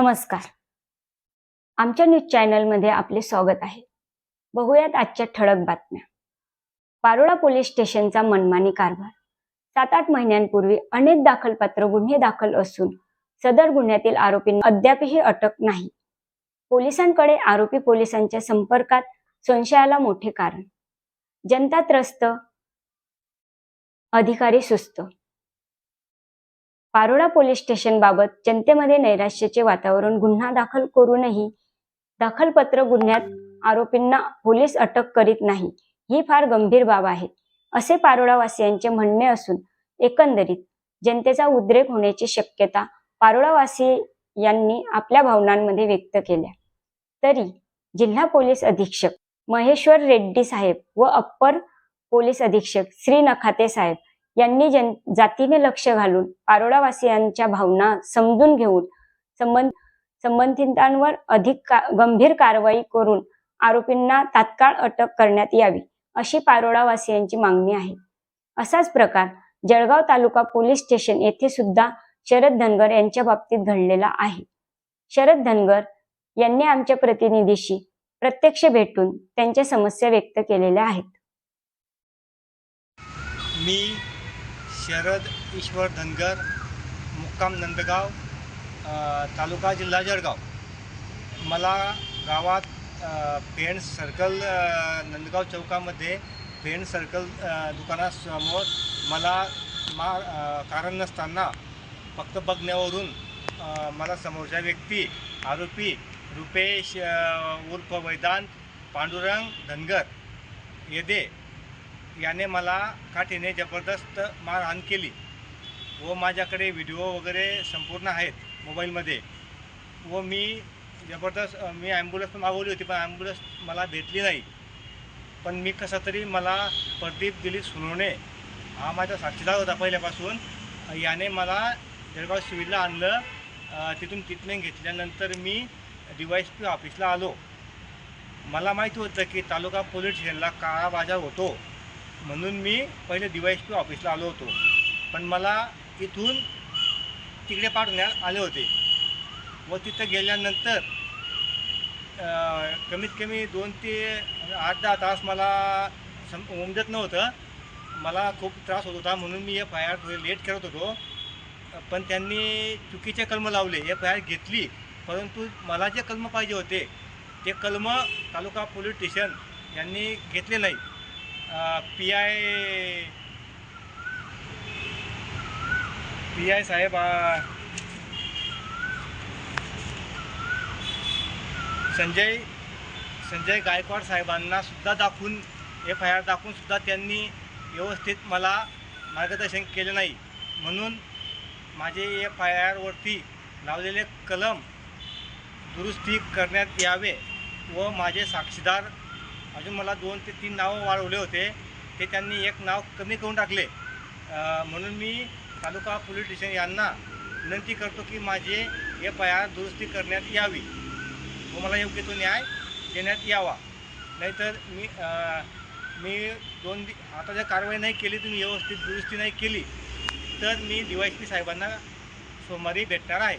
नमस्कार. आमच्या न्यूज चॅनलमध्ये आपले स्वागत आहे. बघूयात आजच्या ठळक बातम्या. पारोळा पोलीस स्टेशनचा मनमानी कारभार. सात आठ महिन्यांपूर्वी अनेक दाखलपत्र गुन्हे दाखल असून सदर गुन्ह्यातील आरोपींना अद्यापही अटक नाही. पोलिसांकडे आरोपी पोलिसांच्या संपर्कात संशयाला मोठे कारण. जनता त्रस्त अधिकारी सुस्त. पारोळा पोलीस स्टेशन बाबत जनतेमध्ये नैराश्याचे वातावरण गुन्हा दाखल करूनही दाखलपत्र गुन्ह्यात आरोपींना पोलीस अटक करीत नाही ही फार गंभीर बाब आहे. असे पारोळावासियांचे म्हणणे असून एकंदरीत जनतेचा उद्रेक होण्याची शक्यता पारोळावासी यांनी आपल्या भावनांमध्ये व्यक्त केल्या. तरी जिल्हा पोलीस अधीक्षक महेश्वर रेड्डी साहेब व अप्पर पोलीस अधीक्षक श्री नखाते साहेब यांनी जन जातीने लक्ष घालून पारोळावासियांच्या भावना समजून घेऊन संबंध संबंधितांवर अधिक का, गंभीर कारवाई करून आरोपींना तात्काळ अटक करण्यात यावी अशी पारोळावासियांची मागणी आहे. असाच प्रकार जळगाव तालुका पोलीस स्टेशन येथे सुद्धा शरद धनगर यांच्या बाबतीत घडलेला आहे. शरद धनगर यांनी आमच्या प्रतिनिधीशी प्रत्यक्ष भेटून त्यांच्या समस्या व्यक्त केलेल्या आहेत. मी शरद ईश्वर धनगर मुक्काम नंदगाव तालुका जिल्हा जळगाव. मला गावात पेंट सर्कल नंदगाव चौकामध्ये पेंट सर्कल दुकानासमोर मला मा कारण नसताना फक्त बघण्यावरून मला समोरच्या व्यक्ती आरोपी रुपेश उर्फ वैदान पांडुरंग धनगर येदे याने मला काठीने जबरदस्त मारहाण केली व माझ्याकडे व्हिडिओ वगैरे संपूर्ण आहेत मोबाईलमध्ये. व मी जबरदस्त मी ॲम्ब्युलन्स पण मागवली होती पण ॲम्ब्युलन्स मला भेटली नाही. पण मी कसा तरी मला प्रदीप दिलीप सुनवणे हा माझा साक्षीदार होता पहिल्यापासून. याने मला जळगाव सिव्हिलला आणलं. तिथून ट्रीटमेंट घेतल्यानंतर मी डी वाय एस पी ऑफिसला आलो. मला माहिती होतं की तालुका पोलीस स्टेशनला काळा बाजार होतो. म्हणून मी पहिले डी टू पी ऑफिसला आलो होतो. पण मला इथून तिकडे पाठवण्यात आले होते. व तिथं गेल्यानंतर कमीत कमी दोन ते आठ दहा तास मला सम उमजत नव्हतं. मला खूप त्रास होत होता म्हणून मी एफ आय आर थोडी लेट करत होतो. पण त्यांनी चुकीचे कलम लावले. एफ आय आर घेतली. परंतु मला जे कलम पाहिजे होते ते कलम तालुका पोलीस स्टेशन यांनी घेतले नाही. पी आय पी आय साहेब संजय संजय गायकवाड साहेबांना सुद्धा दाखवून एफ आय आर दाखवून सुद्धा त्यांनी व्यवस्थित मला मार्गदर्शन केले नाही. म्हणून माझे एफ आय आरवरती लावलेले कलम दुरुस्ती करण्यात यावे व माझे साक्षीदार अजून मला दोन ते तीन नावं वाढवले होते. ते त्यांनी एक नाव कमी करून टाकले. म्हणून मी तालुका पोलीस स्टेशन यांना विनंती करतो की माझे एफ आय आर दुरुस्ती करण्यात यावी. व मला योग्य तो न्याय देण्यात यावा. नाहीतर मी आ, मी दोन दि आता जर कारवाई नाही केली तुम्ही व्यवस्थित दुरुस्ती नाही केली तर मी डी वाय पी साहेबांना सोमवारी भेटणार आहे.